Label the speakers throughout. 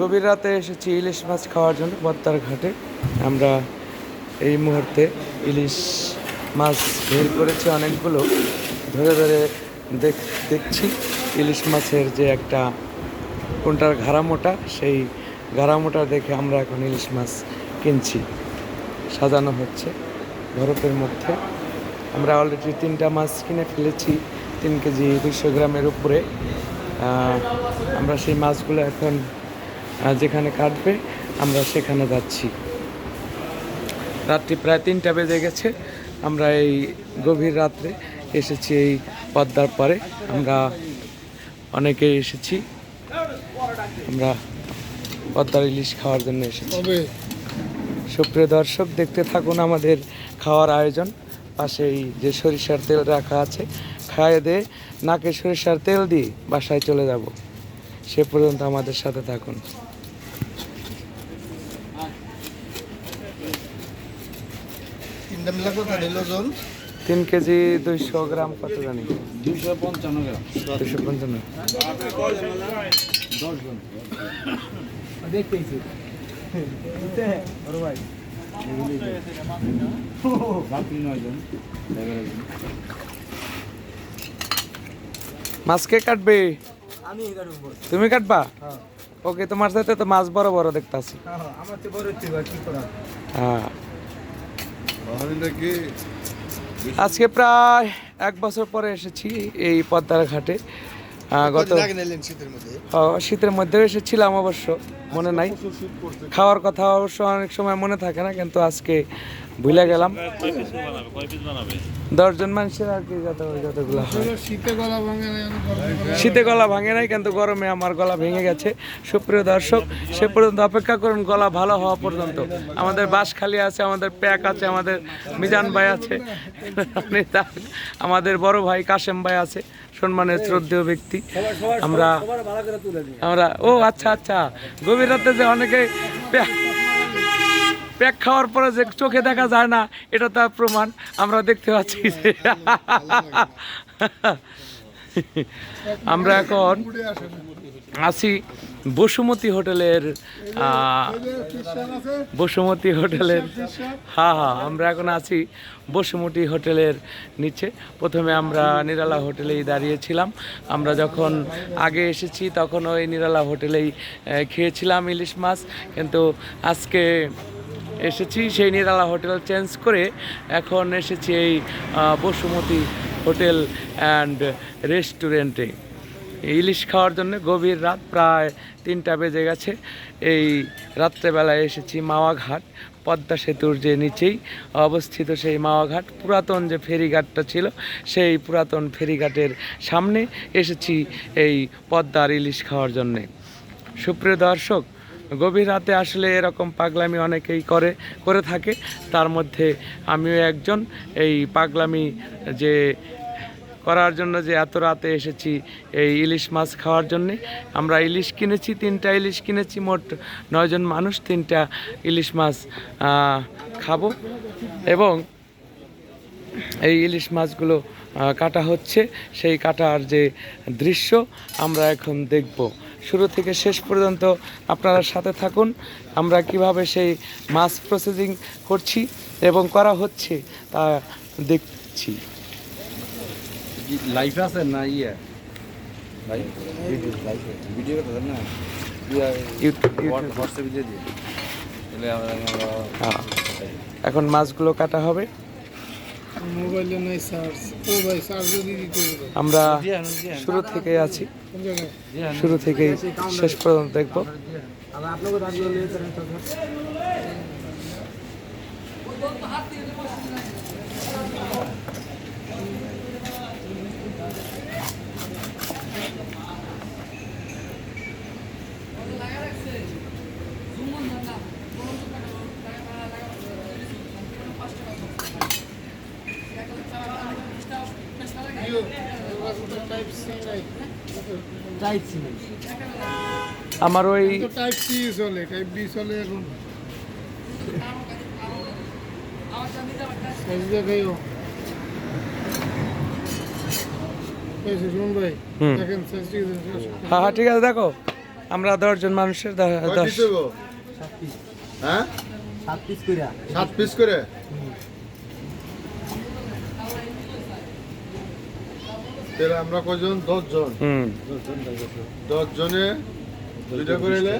Speaker 1: গভীর রাতে এসেছি ইলিশ মাছ খাওয়ার জন্য পদ্মার ঘাটে। আমরা এই মুহূর্তে ইলিশ মাছ বের করেছি অনেকগুলো। ধরে ধরে দেখ, দেখছি ইলিশ মাছের যে একটা কোনটার ঘাড়া মোটা সেই ঘাড়া মোটা দেখে আমরা এখন ইলিশ মাছ কিনছি। সাজানো হচ্ছে বরফের মধ্যে। আমরা অলরেডি তিনটা মাছ কিনে ফেলেছি। তিন কেজি দুশো গ্রামের উপরে। আমরা সেই মাছগুলো এখন যেখানে কাটবে আমরা সেখানে যাচ্ছি। রাত্রি প্রায় তিনটা বেজে গেছে। আমরা এই গভীর রাত্রে এসেছি এই পদ্মার পরে আমরা অনেকেই এসেছি। আমরা পদ্মার ইলিশ খাওয়ার জন্য এসেছি। সুপ্রিয় দর্শক দেখতে থাকুন আমাদের খাওয়ার আয়োজন। পাশেই যে সরিষার তেল রাখা আছে খাইয়ে দিয়ে নাকে সরিষার তেল দিয়ে বাসায় চলে যাব। সে পর্যন্ত আমাদের সাথে থাকুন। তিন কেজি দুইশো গ্রাম কত জানি?
Speaker 2: দুইশো পঞ্চান্ন গ্রাম।
Speaker 1: দুইশো পঞ্চান্ন। দেখতেছি।
Speaker 2: বাকি
Speaker 1: মাছ কে কাটবে তুমি কাটবা?
Speaker 2: হ্যাঁ।
Speaker 1: ওকে তোমার সাথে তো মাছ বড় বড় দেখতাছি।
Speaker 2: হ্যাঁ আমার তো বড় হচ্ছে কি করা
Speaker 1: হ্যাঁ। আজকে প্রায় এক বছর পরে এসেছি এই পদ্মার ঘাটে। গত
Speaker 2: শীতের মধ্যে।
Speaker 1: ও, শীতের এসেছিলাম অবশ্য মনে নাই। খাওয়ার কথা অবশ্য অনেক সময় মনে থাকে না কিন্তু আজকে ভুলে গেলাম। দশজন মানুষের আর কি যত যতগুলো
Speaker 2: শীতে গলা ভাঙে
Speaker 1: শীতে গলা ভাঙে নাই কিন্তু গরমে আমার গলা ভেঙে গেছে। সুপ্রিয় দর্শক সে পর্যন্ত অপেক্ষা করুন গলা ভালো হওয়া পর্যন্ত। আমাদের বাস খালি আছে আমাদের প্যাক আছে আমাদের মিজান ভাই আছে আমাদের বড় ভাই কাশেম ভাই আছে সম্মানের শ্রদ্ধেয় ব্যক্তি। আমরা আমরা ও আচ্ছা আচ্ছা গভীর রাতে যে অনেকে প্যাক খাওয়ার পরে যে চোখে দেখা যায় না, এটা তার প্রমাণ। আমরা দেখতে পাচ্ছি আমরা এখন আছি বসুমতী হোটেলের বসুমতী হোটেলের হ্যাঁ হ্যাঁ আমরা এখন আছি বসুমতী হোটেলের নিচে। প্রথমে আমরা নিরালা হোটেলেই দাঁড়িয়েছিলাম। আমরা যখন আগে এসেছি, তখন ওই নিরালা হোটেলেই খেয়েছিলাম ইলিশ মাছ। কিন্তু আজকে এসেছি, সেই নিরালা হোটেল চেঞ্জ করে। এখন এসেছি এই বসুমতী হোটেল অ্যান্ড রেস্টুরেন্টে। ইলিশ খাওয়ার জন্য গভীর রাত, প্রায় তিনটা বেজে গেছে। এই রাত্রেবেলায় এসেছি মাওয়াঘাট, পদ্মা সেতুর যে নিচেই অবস্থিত সেই মাওয়াঘাট। পুরাতন যে ফেরিঘাটটা ছিল, সেই পুরাতন ফেরিঘাটের সামনে এসেছি এই পদ্মার ইলিশ খাওয়ার জন্যে। সুপ্রিয় দর্শক গভীর রাতে আসলে এরকম পাগলামি অনেকেই করে করে থাকে। তার মধ্যে আমিও একজন। এই পাগলামি যে করার জন্য যে এত রাতে এসেছি, এই ইলিশ মাছ খাওয়ার জন্যে। আমরা ইলিশ কিনেছি, তিনটা ইলিশ কিনেছি, মোট নয়জন মানুষ তিনটা ইলিশ মাছ খাব। এবং এই ইলিশ মাছগুলো কাটা হচ্ছে। সেই কাটার যে দৃশ্য আমরা এখন দেখব। শুরু থেকে শেষ পর্যন্ত আপনারা সাথে থাকুন। আমরা কীভাবে সেই মাছ প্রসেসিং করছি এবং করা হচ্ছে তা দেখছি।
Speaker 2: লাইফ আছে না ইয়ে? ভিডিও না।
Speaker 1: এখন মাছগুলো কাটা হবে।
Speaker 3: মোবাইলে নাই চার্জ ও ভাই চার্জ যদি দিতে
Speaker 1: আমরা। শুরু থেকে আছি। শুরু থেকে শেষ পর্যন্ত দেখব
Speaker 2: আপনাকে
Speaker 3: টাইপ সি নাই
Speaker 2: টাইট ছিল
Speaker 1: আমার ওই
Speaker 3: তো টাইপ সি চলে টাইপ বি চলে এখন
Speaker 1: হ্যাঁ হ্যাঁ ঠিক আছে দেখো। আমরা দশজন মানুষের দশ।
Speaker 2: হ্যাঁ?
Speaker 3: সাত পিস কইরা।
Speaker 2: সাত পিস করে? তাহলে আমরা কজন? দশ জন।
Speaker 1: হুম।
Speaker 2: দশ জনে দুইটা করে এলে?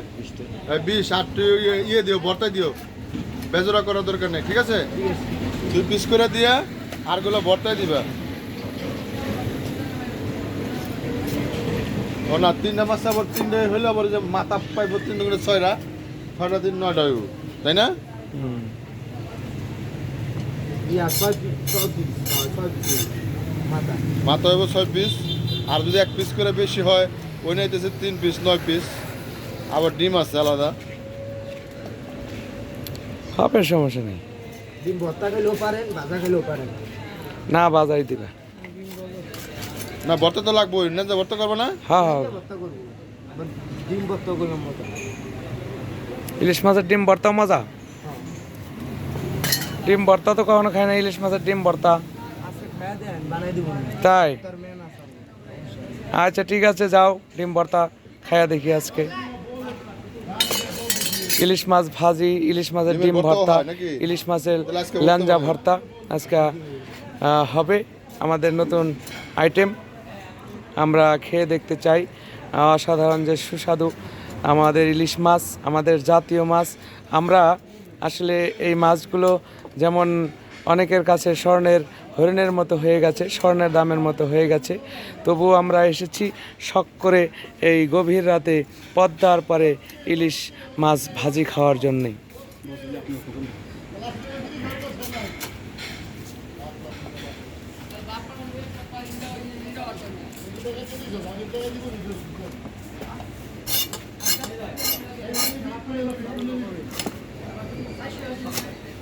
Speaker 2: বিশ আটটি ইয়ে- ইয়ে দিও বর্তা দিও। বেজরা করার দরকার নেই ঠিক আছে? দুই পিস করে দিয়া আরগুলো বর্তায় দিবা। ও না তিনটা মাছ আবার তিনটে হইলে আবার যে মাথা পাইব তিনটে করে ছয়টা ছয়টা দিন নয়টা হইব তাই না?
Speaker 1: হুম।
Speaker 3: ইয়া ছয় ছয় মাথা।
Speaker 2: মাথা হইব ছয় পিস আর যদি এক পিস করে বেশি হয় ওই নাইতেছে তিন পিস নয় পিস আবার ডিম আছে আলাদা।
Speaker 1: হবে সমস্যা নেই।
Speaker 3: ডিম ভর্তা খেলেও পারেন ভাজা খেলেও পারেন।
Speaker 1: না বাজাই দিবা।
Speaker 2: না ভর্তা তো লাগবো না যে ভর্তা করব না?
Speaker 1: হ্যাঁ হ্যাঁ।
Speaker 3: ভর্তা করব। ডিম ভর্তা করলাম মতো
Speaker 1: ইলিশ মাছের ডিম ভর্তা মজা? ডিম ভর্তা তো কখনো খায় না ইলিশ মাছের ডিম ভর্তা। তাই? আচ্ছা ঠিক আছে যাও ডিম ভর্তা খায়া দেখি আজকে। ইলিশ মাছ ভাজি ইলিশ মাছের ডিম ভর্তা ইলিশ মাছের ল্যাঞ্জা ভর্তা আজকে হবে। আমাদের নতুন আইটেম আমরা খেয়ে দেখতে চাই। অসাধারণ যে সুস্বাদু আমাদের ইলিশ মাছ আমাদের জাতীয় মাছ। আমরা আসলে এই মাছগুলো যেমন অনেকের কাছে স্বর্ণের হরিণের মতো হয়ে গেছে, স্বর্ণের দামের মতো হয়ে গেছে। তবুও আমরা এসেছি শখ করে এই গভীর রাতে পদ্মার পরে ইলিশ মাছ ভাজি খাওয়ার জন্যে।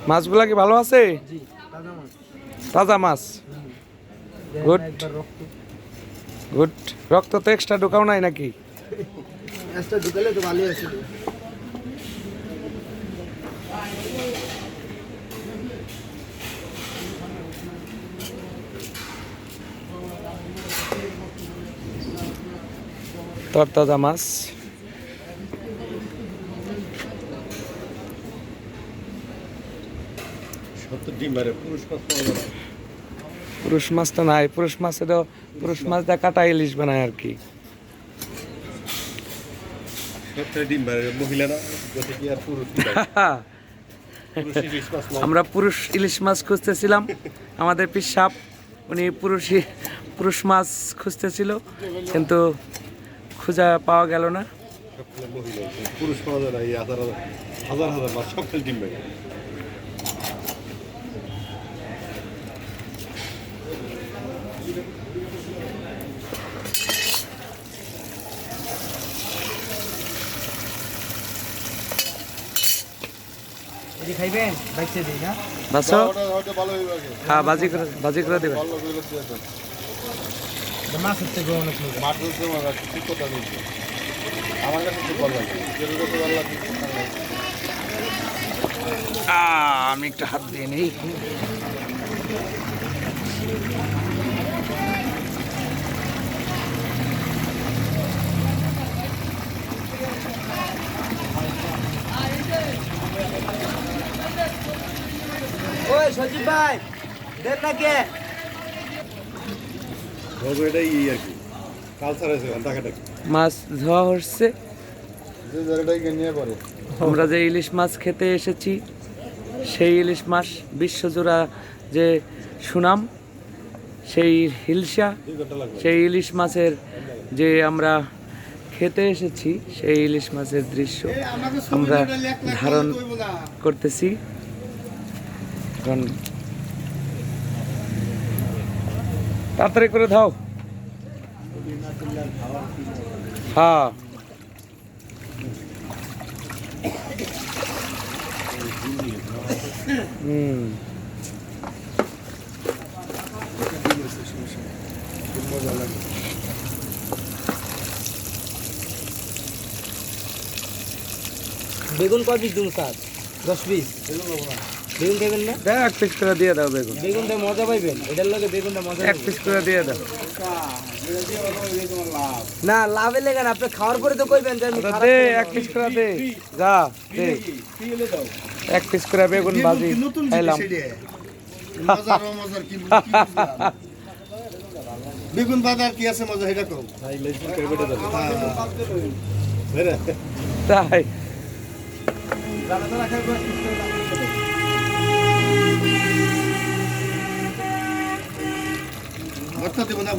Speaker 1: মাছগুলা কি ভালো আছে?
Speaker 3: তাজা মাছ. একবার
Speaker 1: গুড। রক্ত তো এক্সট্রা ঢুকাও নাই নাকি?
Speaker 3: একটা ঢুকালে তো ভালোই আছে।
Speaker 1: তরতাজা মাছ।
Speaker 2: সত্তর ডিম বাইরে পুরুষ মাছ পাওয়া যাবে
Speaker 1: পুরুষ মাছ তো নাই পুরুষ মাছের পুরুষ মাছ দিয়ে কাটা ইলিশ বানায় আর কি। আমরা পুরুষ ইলিশ মাছ খুঁজতেছিলাম আমাদের পিসাব উনি পুরুষ পুরুষ মাছ খুঁজতেছিল কিন্তু খুঁজা পাওয়া গেল না।
Speaker 2: পুরুষ পাওয়া যায় না হাজার হাজার হাজার হাজার মাছ ডিম
Speaker 3: বাইচে দিই না
Speaker 1: বাসো?
Speaker 2: ভালো হইবে আগে
Speaker 1: হ্যাঁ বাজি করে বাজি করে দেবে।
Speaker 3: মজা
Speaker 2: মাছ আমার ঠিক কথা বলছে। আমার কাছে খুব ভালো লাগে। যেটা ভালো লাগে
Speaker 1: আমি একটা হাত দিয়ে নেই।
Speaker 3: ওই সজীব ভাই দেন না কে?
Speaker 2: ধরবো এটাই ই আর কি। কালচার আছে ডাকাডাকি
Speaker 1: মাছ ধোয়া হচ্ছে।
Speaker 2: যে জায়গাটাই নিয়ে পারে
Speaker 1: আমরা যে ইলিশ মাছ খেতে এসেছি সেই ইলিশ মাছ বিশ্বজোড়া যে সুনাম সেই হিলসা সেই ইলিশ মাছের যে আমরা খেতে এসেছি সেই ইলিশ মাছের দৃশ্য আমরা ধারণ করতেছি। এখন তাড়াতাড়ি করে দাও। হ্যাঁ। হুম।
Speaker 3: বেগুন কয় পিস দিন স্যার? দশ পিস।
Speaker 4: বেগুন খাবেন না
Speaker 1: দেখ এক পিস করে দিয়ে দাও বেগুন।
Speaker 4: বেগুনটা মজা পাইবেন? এটার লগে বেগুনটা মজা
Speaker 1: এক পিস করে দিয়ে দাও।
Speaker 4: না আপনি খাওয়ার পরে তো কইবেন যে আমি
Speaker 1: আচ্ছা, দে এক পিস করে দে। যা দে। এক পিস করে বেগুন ভাজি। খাইলাম?
Speaker 2: বেগুন বাজার কি আছে মজা এটা
Speaker 1: তাই। হ্যাঁ
Speaker 4: দেবো? দশ piece না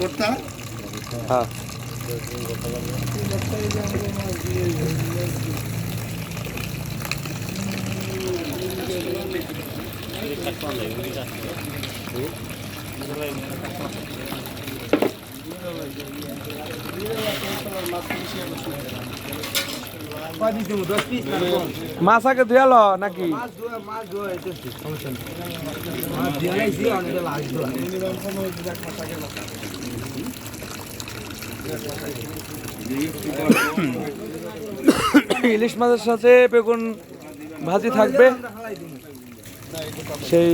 Speaker 4: কম?
Speaker 1: মাছ আগে ধুয়ালো নাকি
Speaker 4: মাছ ধোয়া, মাছ লাশ ধোয়া।
Speaker 1: ইলিশ মাছের সাথে বেগুন ভাজি থাকবে সেই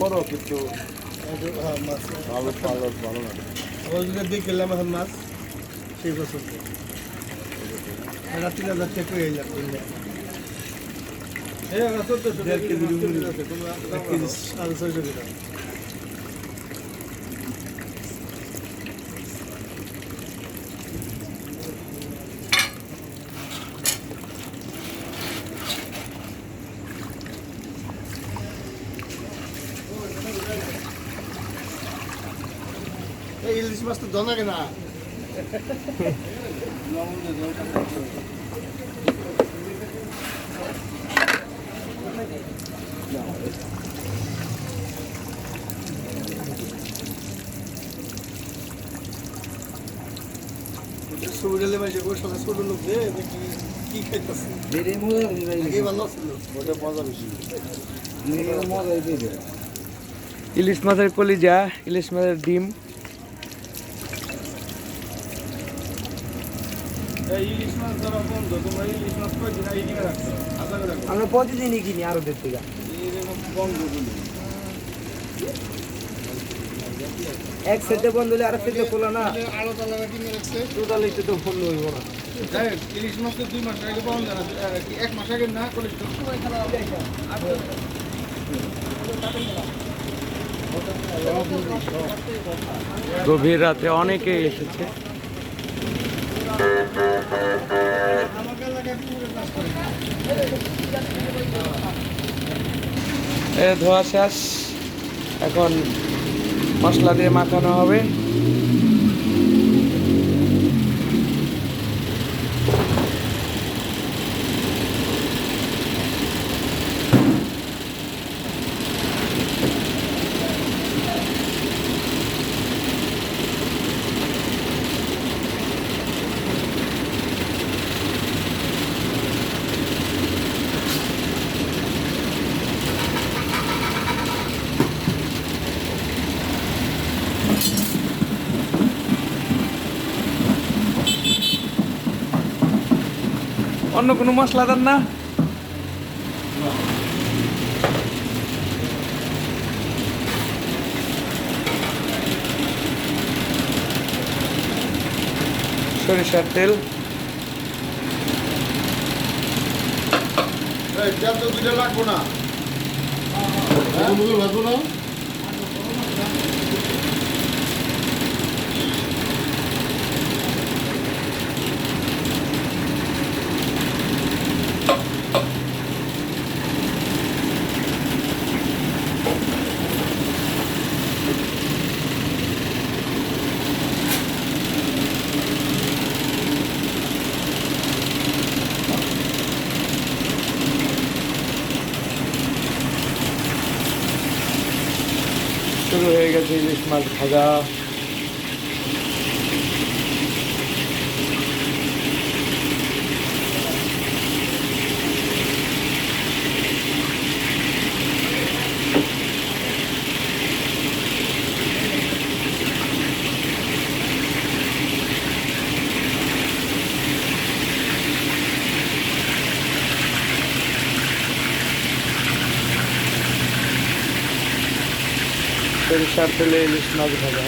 Speaker 2: করো কিন্তু ভালো ভালো ভালো না ওইদিকে দিয়ে গেলাম এখন মাছ সেই বছর রাত্রি হাজার টাকা হয়ে যাবে দেড় কেজি সাড়ে ছয়শো গ্রাম এই ইলিশ মাছ তো দনাকে না সুবিধালে মাঝে করে সবাই ছোট লোক দে কি খাইতেছে
Speaker 4: বেড়ে মজা মজা হইবে।
Speaker 2: ভালো ছিল ওটা মজা বেশি
Speaker 4: মজা হইবে।
Speaker 1: ইলিশ মাছের কলিজা ইলিশ মাছের ডিম
Speaker 4: আমরা প্রতিদিনই কিনি আরও
Speaker 2: বন্ধ
Speaker 4: এক সেটে বন্ধ হলে আরেক সেটে খোলা না? টোটাল একটু তো বন্ধ হইব না।
Speaker 2: ইলিশ মাছ তো দুই মাস আগে পাওয়া যায় না এক মাস আগে না তো
Speaker 1: গভীর রাতে অনেকে এসেছে। ধোয়া শেষ। এখন মশলা দিয়ে মাখানো হবে। অন্য কোনো মশলা দেন না। সরিষার তেল।
Speaker 2: লাগবো না হ্যাঁ মুগুর লাগবো না
Speaker 1: শুরু হয়ে গেছে ইলিশ মাছ সরিষার তেলে ইলিশ মাছ ভাজা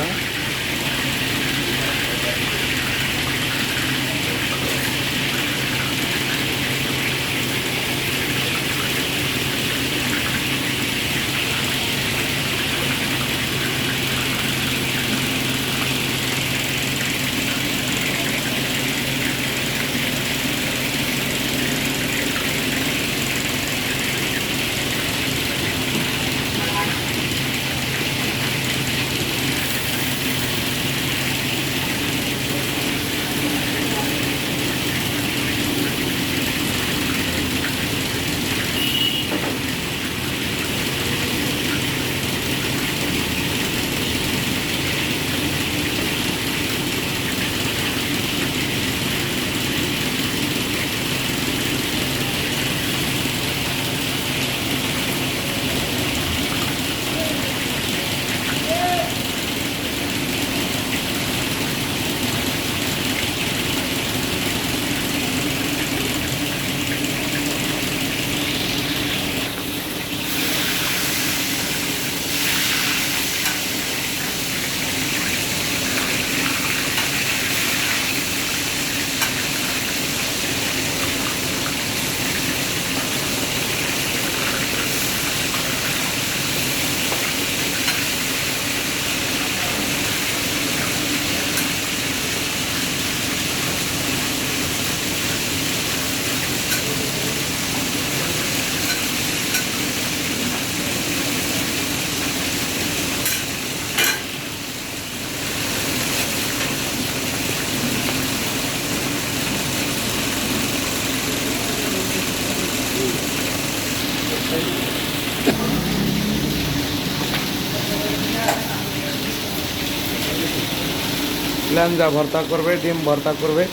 Speaker 1: ল্যাঞ্জা ভর্তা করবে ডিম ভর্তা করবে।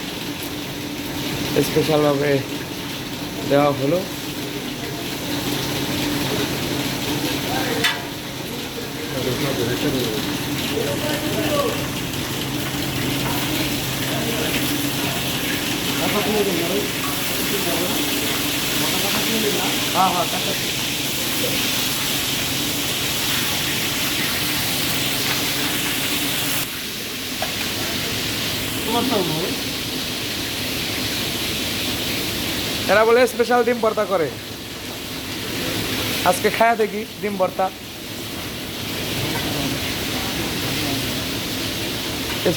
Speaker 1: স্পেশালভাবে দেওয়া হলো। হ্যাঁ হ্যাঁ এরা বলে স্পেশাল ডিম ভর্তা করে। আজকে খায়া দেখি ডিম ভর্তা।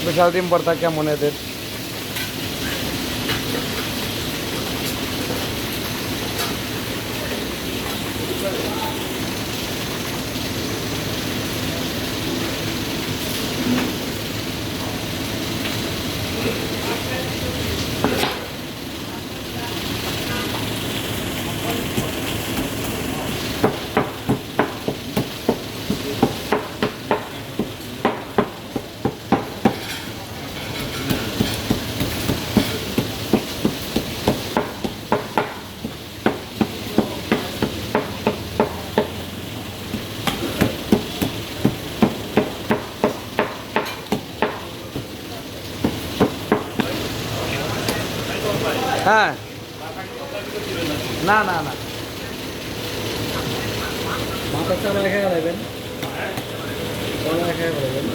Speaker 1: স্পেশাল ডিম ভর্তা কেমন এদের? হ্যাঁ। না না না। মাথা চালা খেয়ে রাখবেন খেয়ে দেবেন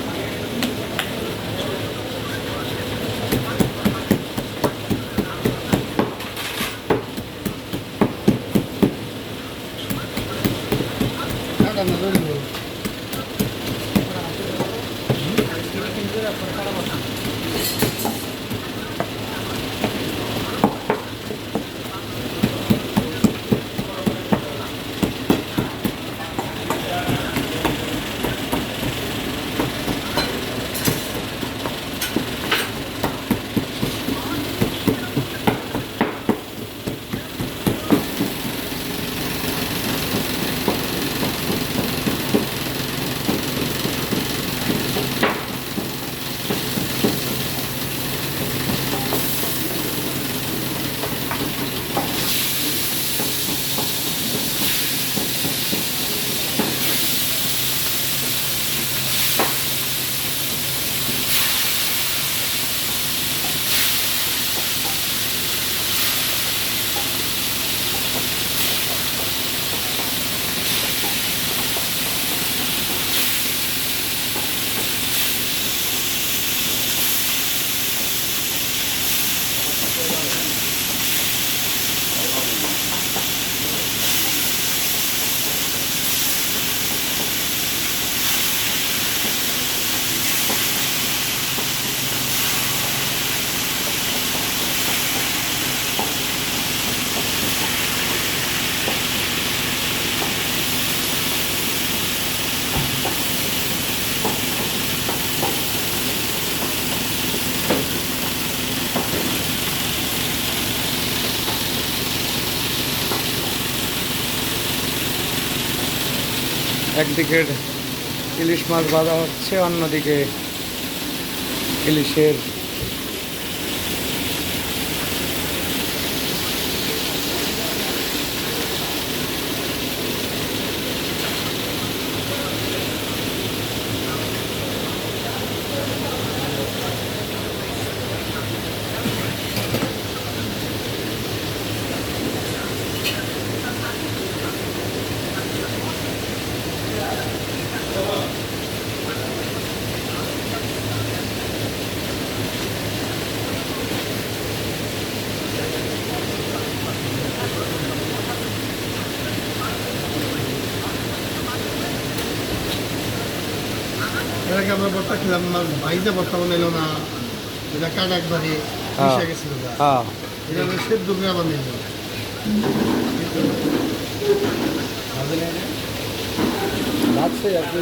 Speaker 4: একদিকে ইলিশ মাছ বাঁধা হচ্ছে অন্যদিকে ইলিশের
Speaker 2: আমরা বর্তা খেলাম না ভাইজা বর্তা বানাইলো না এটা কাঠ একবারে মিশে গেছিল।
Speaker 4: হ্যাঁ।
Speaker 2: এটা আমরা সেদ্ধ করে আবার নিল
Speaker 4: ভাবছে আপনি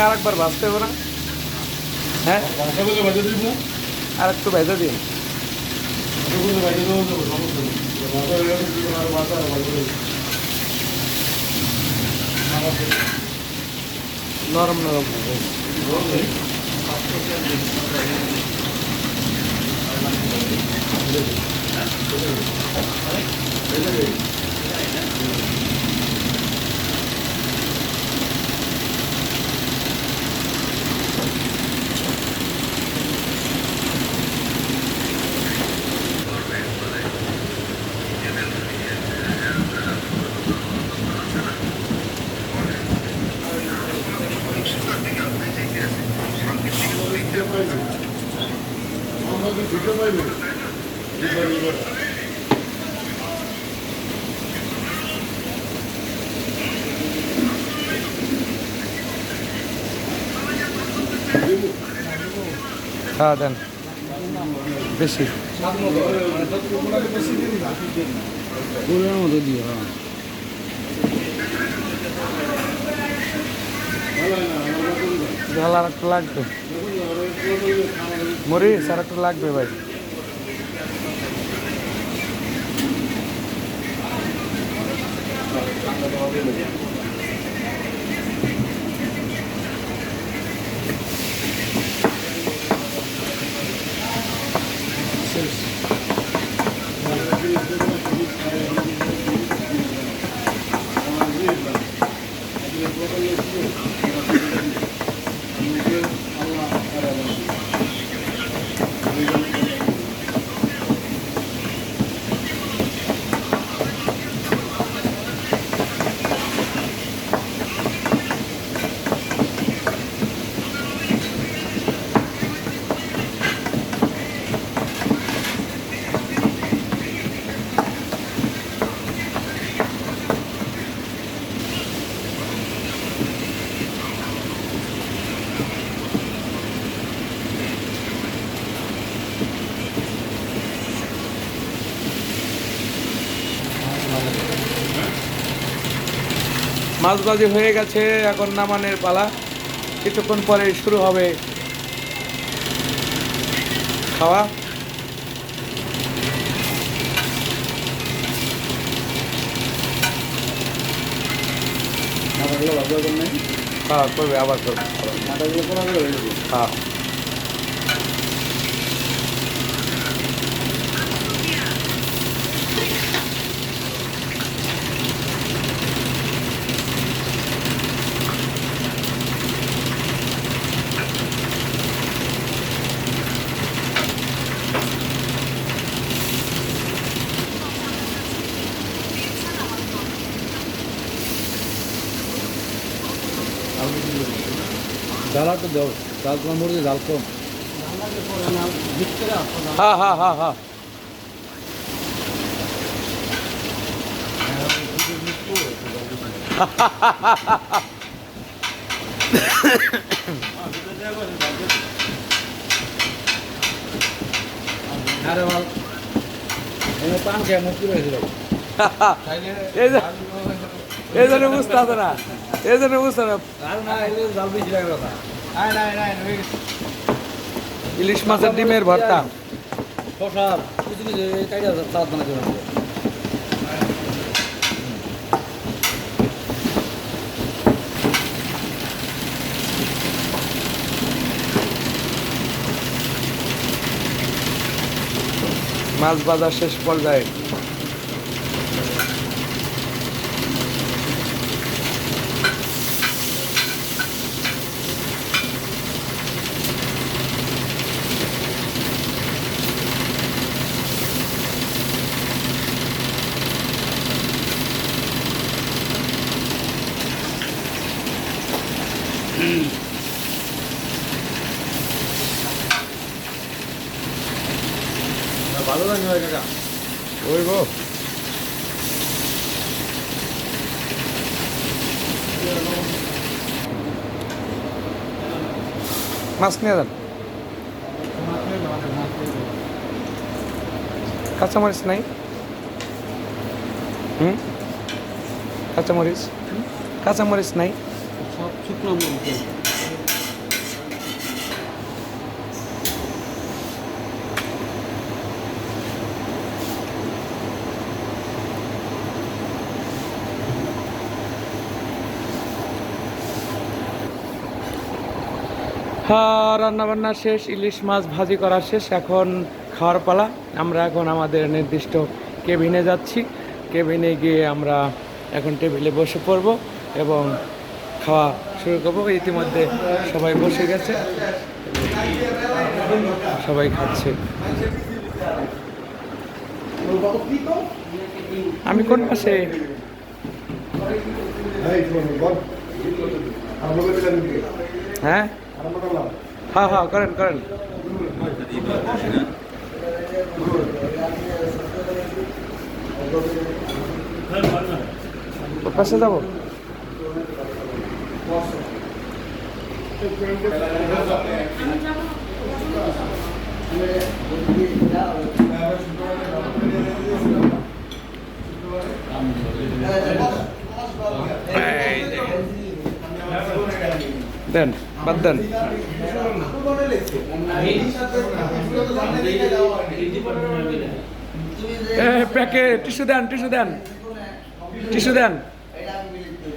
Speaker 4: এটাকে আর একবার ভাজতে হবে না হ্যাঁ আর একটু ভেজে দিন নরম নরম হবে হ্যাঁ দেন বেশি মতো দিও হ্যাঁ ঝাল আর একটু লাগবে মরিচ আর একটু লাগবে ভাই মাছবাজি হয়ে গেছে এখন নামানের পালা। কিছুক্ষণ পরে শুরু হবে খাওয়া।
Speaker 1: লাগবে হ্যাঁ করবে আবার করবে। হ্যাঁ।
Speaker 4: জ্বালা তো দাও জাল তোমার মুরগি জাল কম
Speaker 1: হ্যাঁ হ্যাঁ হ্যাঁ হ্যাঁ।
Speaker 4: আরে বল। এনে পান খেয়ে মুক্তি হয়েছিল
Speaker 1: এই জন্য বুঝতে না। এই জন্য বুঝতে না।
Speaker 4: আর না এলে জাল বেশি লাগে কথা।
Speaker 1: ইলিশ মাছের ডিমের ভর্তা। মাছ বাজার শেষ পর্যায়ে
Speaker 2: ভালো লাগে ভাই কাকা
Speaker 1: ওই গো মাছ নিয়ে যান। কাঁচামরিচ নাই? হুম? কাঁচামরিচ? কাঁচামরিচ নাই?
Speaker 4: সব শুকনো মুরগি
Speaker 1: হ্যাঁ রান্না বান্না শেষ ইলিশ মাছ ভাজি করা শেষ এখন খাওয়ার পালা। আমরা এখন আমাদের নির্দিষ্ট কেবিনে যাচ্ছি। কেবিনে গিয়ে আমরা এখন টেবিলে বসে পড়ব এবং খাওয়া শুরু করব। ইতিমধ্যে সবাই বসে গেছে। সবাই খাচ্ছে। আমি কোন পাশে? হ্যাঁ? হ্যাঁ হ্যাঁ করেন করেন। পাশে যাব? দেন। বাদ দেন। প্যাকে, টিস্যু দেন টিস্যু দেন। টিস্যু দেন।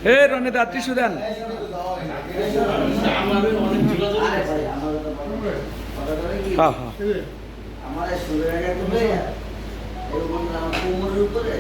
Speaker 1: হে, রনিদা, টিস্যু দেন। হ্যাঁ হ্যাঁ
Speaker 5: উপরে